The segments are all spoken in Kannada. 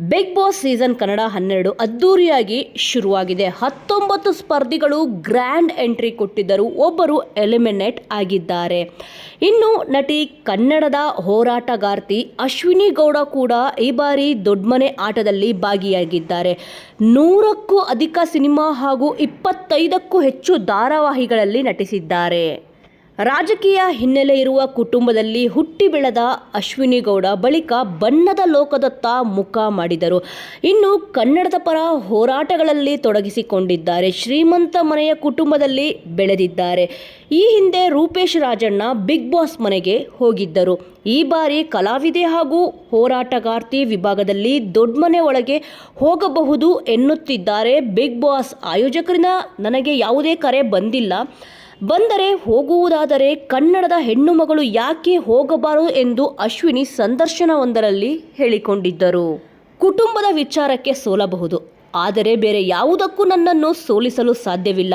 ಬಿಗ್ ಬಾಸ್ ಸೀಸನ್ ಕನ್ನಡ ಹನ್ನೆರಡು ಅದ್ದೂರಿಯಾಗಿ ಶುರುವಾಗಿದೆ. ಹತ್ತೊಂಬತ್ತು ಸ್ಪರ್ಧಿಗಳು ಗ್ರ್ಯಾಂಡ್ ಎಂಟ್ರಿ ಕೊಟ್ಟಿದ್ದರು ಒಬ್ಬರು ಎಲಿಮಿನೇಟ್ ಆಗಿದ್ದಾರೆ. ಇನ್ನು ನಟಿ ಕನ್ನಡದ ಹೋರಾಟಗಾರ್ತಿ ಅಶ್ವಿನಿ ಗೌಡ ಕೂಡ ಈ ಬಾರಿ ದೊಡ್ಮನೆ ಆಟದಲ್ಲಿ ಭಾಗಿಯಾಗಿದ್ದಾರೆ. ನೂರಕ್ಕೂ ಅಧಿಕ ಸಿನಿಮಾ ಹಾಗೂ ಇಪ್ಪತ್ತೈದಕ್ಕೂ ಹೆಚ್ಚು ಧಾರಾವಾಹಿಗಳಲ್ಲಿ ನಟಿಸಿದ್ದಾರೆ. ರಾಜಕೀಯ ಹಿನ್ನೆಲೆ ಇರುವ ಕುಟುಂಬದಲ್ಲಿ ಹುಟ್ಟಿ ಬೆಳೆದ ಅಶ್ವಿನಿ ಗೌಡ ಬಳಿಕ ಬಣ್ಣದ ಲೋಕದತ್ತ ಮುಖ ಮಾಡಿದರು. ಇನ್ನು ಕನ್ನಡದ ಪರ ಹೋರಾಟಗಳಲ್ಲಿ ತೊಡಗಿಸಿಕೊಂಡಿದ್ದಾರೆ. ಶ್ರೀಮಂತ ಮನೆಯ ಕುಟುಂಬದಲ್ಲಿ ಬೆಳೆದಿದ್ದಾರೆ. ಈ ಹಿಂದೆ ರೂಪೇಶ್ ರಾಜಣ್ಣ ಬಿಗ್ ಬಾಸ್ ಮನೆಗೆ ಹೋಗಿದ್ದರು. ಈ ಬಾರಿ ಕಲಾವಿದೆ ಹಾಗೂ ಹೋರಾಟಗಾರ್ತಿ ವಿಭಾಗದಲ್ಲಿ ದೊಡ್ಮನೆ ಒಳಗೆ ಹೋಗಬಹುದು ಎನ್ನುತ್ತಿದ್ದಾರೆ ಬಿಗ್ ಬಾಸ್ ಆಯೋಜಕರಿಂದ ನನಗೆ ಯಾವುದೇ ಕರೆ ಬಂದಿಲ್ಲ. ಬಂದರೆ ಹೋಗುವುದಾದರೆ ಕನ್ನಡದ ಹೆಣ್ಣು ಮಗಳು ಯಾಕೆ ಹೋಗಬಾರದು ಎಂದು ಅಶ್ವಿನಿ ಸಂದರ್ಶನವೊಂದರಲ್ಲಿ ಹೇಳಿಕೊಂಡಿದ್ದರು. ಕುಟುಂಬದ ವಿಚಾರಕ್ಕೆ ಸೋಲಬಹುದು, ಆದರೆ ಬೇರೆ ಯಾವುದಕ್ಕೂ ನನ್ನನ್ನು ಸೋಲಿಸಲು ಸಾಧ್ಯವಿಲ್ಲ.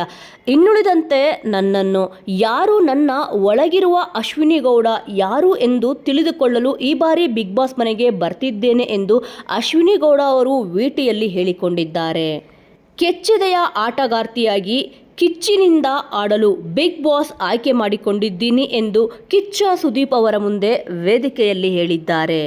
ಇನ್ನುಳಿದಂತೆ ನನ್ನನ್ನು ಯಾರು ನನ್ನ ಒಳಗಿರುವ ಅಶ್ವಿನಿ ಗೌಡ ಯಾರು ಎಂದು ತಿಳಿದುಕೊಳ್ಳಲು ಈ ಬಾರಿ ಬಿಗ್ ಬಾಸ್ ಮನೆಗೆ ಬರ್ತಿದ್ದೇನೆ ಎಂದು ಅಶ್ವಿನಿ ಗೌಡ ಅವರು ವಿಟಿಯಲ್ಲಿ ಹೇಳಿಕೊಂಡಿದ್ದಾರೆ. ಕೆಚ್ಚೆದೆಯ ಆಟಗಾರ್ತಿಯಾಗಿ ಕಿಚ್ಚಿನಿಂದ ಆಡಲು ಬಿಗ್ ಬಾಸ್ ಆಯ್ಕೆ ಮಾಡಿಕೊಂಡಿದ್ದೀನಿ ಎಂದು ಕಿಚ್ಚ ಸುದೀಪ್ ಅವರ ಮುಂದೆ ವೇದಿಕೆಯಲ್ಲಿ ಹೇಳಿದ್ದಾರೆ.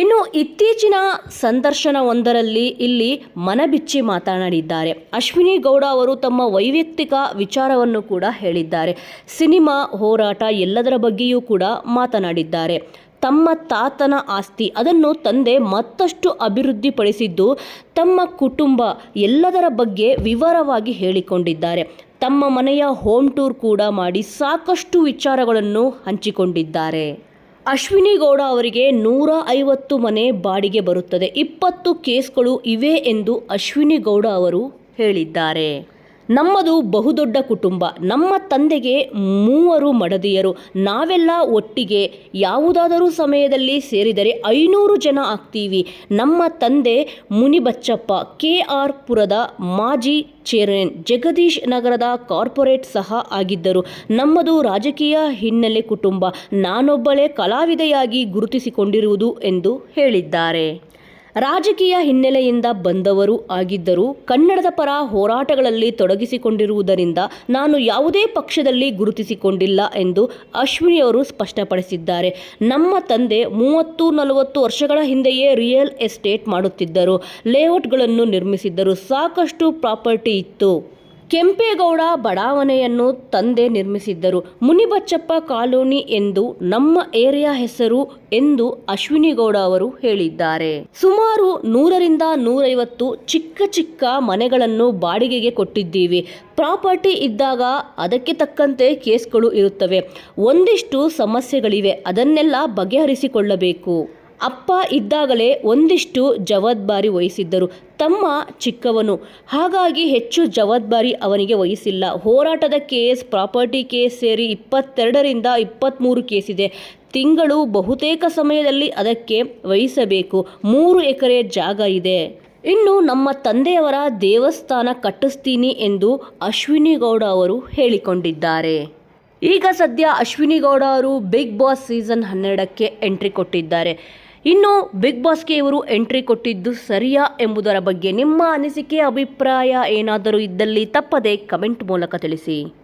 ಇನ್ನು ಇತ್ತೀಚಿನ ಸಂದರ್ಶನವೊಂದರಲ್ಲಿ ಇಲ್ಲಿ ಮನಬಿಚ್ಚಿ ಮಾತನಾಡಿದ್ದಾರೆ. ಅಶ್ವಿನಿ ಗೌಡ ಅವರು ತಮ್ಮ ವೈಯಕ್ತಿಕ ವಿಚಾರವನ್ನು ಕೂಡ ಹೇಳಿದ್ದಾರೆ. ಸಿನಿಮಾ ಹೋರಾಟ ಎಲ್ಲದರ ಬಗ್ಗೆಯೂ ಕೂಡ ಮಾತನಾಡಿದ್ದಾರೆ. ತಮ್ಮ ತಾತನ ಆಸ್ತಿ ಅದನ್ನು ತಂದೆ ಮತ್ತಷ್ಟು ಅಭಿವೃದ್ಧಿಪಡಿಸಿದ್ದು ತಮ್ಮ ಕುಟುಂಬ ಎಲ್ಲದರ ಬಗ್ಗೆ ವಿವರವಾಗಿ ಹೇಳಿಕೊಂಡಿದ್ದಾರೆ. ತಮ್ಮ ಮನೆಯ ಹೋಮ್ ಟೂರ್ ಕೂಡ ಮಾಡಿ ಸಾಕಷ್ಟು ವಿಚಾರಗಳನ್ನು ಹಂಚಿಕೊಂಡಿದ್ದಾರೆ. ಅಶ್ವಿನಿ ಗೌಡ ಅವರಿಗೆ ನೂರ ಐವತ್ತು ಮನೆ ಬಾಡಿಗೆ ಬರುತ್ತದೆ. ಇಪ್ಪತ್ತು ಕೇಸ್ಗಳು ಇವೆ ಎಂದು ಅಶ್ವಿನಿ ಗೌಡ ಅವರು ಹೇಳಿದ್ದಾರೆ. ನಮ್ಮದು ಬಹುದೊಡ್ಡ ಕುಟುಂಬ. ನಮ್ಮ ತಂದೆಗೆ ಮೂವರು ಮಡದಿಯರು. ನಾವೆಲ್ಲ ಒಟ್ಟಿಗೆ ಯಾವುದಾದರೂ ಸಮಯದಲ್ಲಿ ಸೇರಿದರೆ ಐನೂರು ಜನ ಆಗ್ತೀವಿ. ನಮ್ಮ ತಂದೆ ಮುನಿಬಚ್ಚಪ್ಪ ಕೆ ಆರ್ ಪುರದ ಮಾಜಿ ಚೇರ್ಮನ್ ಜಗದೀಶ್ ನಗರದ ಕಾರ್ಪೊರೇಟ್ ಸಹ ಆಗಿದ್ದರು. ನಮ್ಮದು ರಾಜಕೀಯ ಹಿನ್ನೆಲೆ ಕುಟುಂಬ. ನಾನೊಬ್ಬಳೇ ಕಲಾವಿದೆಯಾಗಿ ಗುರುತಿಸಿಕೊಂಡಿರುವುದು ಎಂದು ಹೇಳಿದ್ದಾರೆ. ರಾಜಕೀಯ ಹಿನ್ನೆಲೆಯಿಂದ ಬಂದವರು ಆಗಿದ್ದರೂ ಕನ್ನಡದ ಪರ ಹೋರಾಟಗಳಲ್ಲಿ ತೊಡಗಿಸಿಕೊಂಡಿರುವುದರಿಂದ ನಾನು ಯಾವುದೇ ಪಕ್ಷದಲ್ಲಿ ಗುರುತಿಸಿಕೊಂಡಿಲ್ಲ ಎಂದು ಅಶ್ವಿನಿಯವರು ಸ್ಪಷ್ಟಪಡಿಸಿದ್ದಾರೆ. ನಮ್ಮ ತಂದೆ ಮೂವತ್ತು ನಲವತ್ತು ವರ್ಷಗಳ ಹಿಂದೆಯೇ ರಿಯಲ್ ಎಸ್ಟೇಟ್ ಮಾಡುತ್ತಿದ್ದರು. ಲೇಔಟ್ಗಳನ್ನು ನಿರ್ಮಿಸಿದ್ದರು. ಸಾಕಷ್ಟು ಪ್ರಾಪರ್ಟಿ ಇತ್ತು. ಕೆಂಪೇಗೌಡ ಬಡಾವಣೆಯನ್ನು ತಂದೆ ನಿರ್ಮಿಸಿದ್ದರು. ಮುನಿಬಚ್ಚಪ್ಪ ಕಾಲೋನಿ ಎಂದು ನಮ್ಮ ಏರಿಯಾ ಹೆಸರು ಎಂದು ಅಶ್ವಿನಿಗೌಡ ಅವರು ಹೇಳಿದ್ದಾರೆ. ಸುಮಾರು ನೂರರಿಂದ ನೂರೈವತ್ತು ಚಿಕ್ಕ ಚಿಕ್ಕ ಮನೆಗಳನ್ನು ಬಾಡಿಗೆಗೆ ಕೊಟ್ಟಿದ್ದೀವಿ. ಪ್ರಾಪರ್ಟಿ ಇದ್ದಾಗ ಅದಕ್ಕೆ ತಕ್ಕಂತೆ ಕೇಸ್ಗಳು ಇರುತ್ತವೆ. ಒಂದಿಷ್ಟು ಸಮಸ್ಯೆಗಳಿವೆ. ಅದನ್ನೆಲ್ಲ ಬಗೆಹರಿಸಿಕೊಳ್ಳಬೇಕು. ಅಪ್ಪ ಇದ್ದಾಗಲೇ ಒಂದಿಷ್ಟು ಜವಾಬ್ದಾರಿ ವಹಿಸಿದ್ದರು. ತಮ್ಮ ಚಿಕ್ಕವನು. ಹಾಗಾಗಿ ಹೆಚ್ಚು ಜವಾಬ್ದಾರಿ ಅವನಿಗೆ ವಹಿಸಿಲ್ಲ. ಹೋರಾಟದ ಕೇಸ್, ಪ್ರಾಪರ್ಟಿ ಕೇಸ್ ಸೇರಿ ಇಪ್ಪತ್ತೆರಡರಿಂದ ಇಪ್ಪತ್ತ್ಮೂರು ಕೇಸಿದೆ. ತಿಂಗಳು ಬಹುತೇಕ ಸಮಯದಲ್ಲಿ ಅದಕ್ಕೆ ವಹಿಸಬೇಕು. ಮೂರು ಎಕರೆ ಜಾಗ ಇದೆ. ಇನ್ನು ನಮ್ಮ ತಂದೆಯವರ ದೇವಸ್ಥಾನ ಕಟ್ಟಿಸ್ತೀನಿ ಎಂದು ಅಶ್ವಿನಿ ಗೌಡ ಅವರು ಹೇಳಿಕೊಂಡಿದ್ದಾರೆ. ಈಗ ಸದ್ಯ ಅಶ್ವಿನಿ ಗೌಡ ಅವರು ಬಿಗ್ ಬಾಸ್ ಸೀಸನ್ ಹನ್ನೆರಡಕ್ಕೆ ಎಂಟ್ರಿ ಕೊಟ್ಟಿದ್ದಾರೆ. ಇನ್ನು ಬಿಗ್ ಬಾಸ್ಗೆ ಇವರು ಎಂಟ್ರಿ ಕೊಟ್ಟಿದ್ದು ಸರಿಯಾ ಎಂಬುದರ ಬಗ್ಗೆ ನಿಮ್ಮ ಅನಿಸಿಕೆ, ಅಭಿಪ್ರಾಯ ಏನಾದರೂ ಇದ್ದಲ್ಲಿ ತಪ್ಪದೆ ಕಮೆಂಟ್ ಮೂಲಕ ತಿಳಿಸಿ.